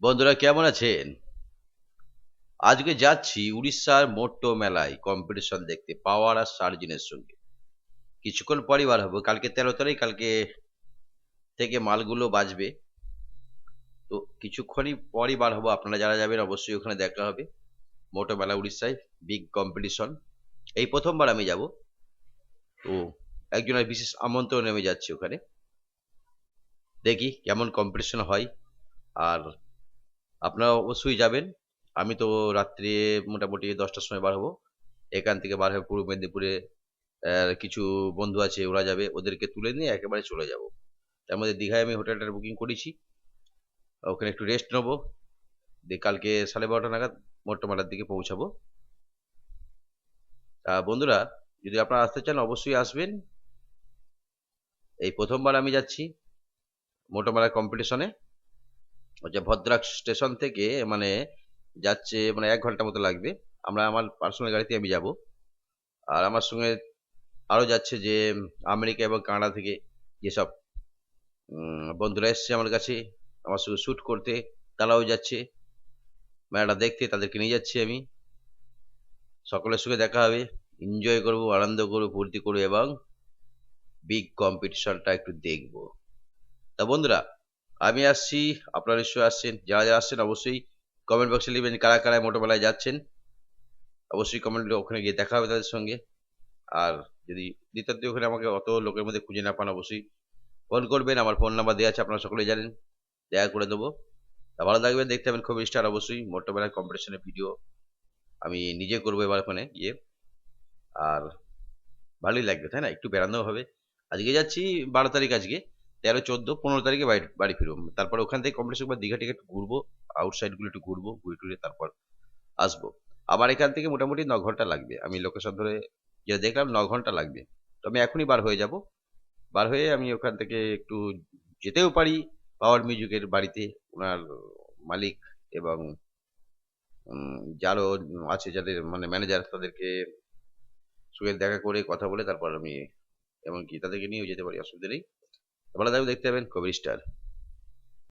বন্ধুরা, কেমন আছেন? আজকে যাচ্ছি উড়িষ্যার মোট্টো মেলায় কম্পিটিশন দেখতে, পাওয়ার আর সার্জিনের সঙ্গে। কিছুক্ষণ পরই বার হব। কালকে তেরো তারিখ, কালকে থেকে মালগুলো বাজবে। তো কিছুক্ষণই পরই বার হব। আপনারা যারা যাবেন, অবশ্যই ওখানে দেখা হবে। মোটো মেলা উড়িষ্যায় বিগ কম্পিটিশন এই প্রথমবার আমি যাব। তো একজনের বিশেষ আমন্ত্রণ আমি যাচ্ছি ওখানে। দেখি কেমন কম্পিটিশন হয়। আর আপনারা অবশ্যই যাবেন। আমি তো রাত্রে মোটামুটি দশটার সময় বার হব। এখান থেকে বার হয়ে পূর্ব মেদিনীপুরে কিছু বন্ধু আছে, ওরা যাবে, ওদেরকে তুলে নিয়ে একেবারে চলে যাব। তার মধ্যে দীঘায় আমি হোটেলটার বুকিং করেছি। ওখানে একটু রেস্ট নেব। দিয়ে কালকে সাড়ে বারোটা নাগাদ মোট্টমালার দিকে পৌঁছাবো। তা বন্ধুরা, যদি আপনারা আসতে চান, অবশ্যই আসবেন। এই প্রথমবার আমি যাচ্ছি মোটরমেলা কম্পিটিশনে হচ্ছে ভদ্রাক স্টেশন থেকে মানে যাচ্ছে মানে এক ঘণ্টা মতো লাগবে। আমরা আমার পার্সোনাল গাড়িতে আমি যাব। আর আমার সঙ্গে আরও যাচ্ছে যে আমেরিকা এবং কানাডা থেকে যেসব বন্ধুরা এসছে আমার কাছে, আমার সঙ্গে শ্যুট করতে, তারাও যাচ্ছে। মেলাটা দেখতে তাদেরকে নিয়ে যাচ্ছি আমি। সকলের সঙ্গে দেখা হবে। এনজয় করব, আনন্দ করব, ফুর্তি করব এবং বিগ কম্পিটিশনটা একটু দেখব। তা বন্ধুরা আমি আসছি, আপনারা নিশ্চয়ই আসছেন। যারা যারা আসছেন, অবশ্যই কমেন্ট বক্সে লিখবেন কারা কারা মোটোবেলায় যাচ্ছেন। অবশ্যই কমেন্ট ওখানে গিয়ে দেখা হবে তাদের সঙ্গে। আর যদি দ্বিতীয়ত ওখানে আমাকে অত লোকের মধ্যে খুঁজে না পান, অবশ্যই ফোন করবেন। আমার ফোন নাম্বার দেওয়া আছে, আপনারা সকলেই জানেন। দেখা করে দেবো ভালো থাকবেন, দেখতে পাবেন খুব স্টার অবশ্যই মোটোবেলার কম্পিটিশনের ভিডিও আমি নিজে করব এবার ওখানে গিয়ে। আর ভালোই লাগবে, তাই না? একটু বেড়ানো হবে। আজকে যাচ্ছি বারো তারিখ আজকে। তেরো, চোদ্দ, পনেরো তারিখে বাড়ি বাড়ি ফিরবো। তারপর ওখান থেকে কমপ্লেক্স একবার দীঘা টিঘা একটু ঘুরবো আউটসাইডগুলো একটু ঘুরবো, ঘুরে টুরে তারপর আসব। আবার এখান থেকে মোটামুটি ন ঘণ্টা লাগবে। আমি লোকেশন ধরে যেটা দেখলাম ন ঘণ্টা লাগবে। তো আমি এখনই বার হয়ে যাব। বার হয়ে আমি ওখান থেকে একটু যেতেও পারি পাওয়ার মিউজিকের বাড়িতে। ওনার মালিক এবং যারও আছে যাদের মানে ম্যানেজার তাদেরকে সঙ্গে দেখা করে কথা বলে তারপর আমি, এমনকি তাদেরকে নিয়েও যেতে পারি, অসুবিধা নেই। ভালো থাকবে দেখতে পাবেন কবির স্টার।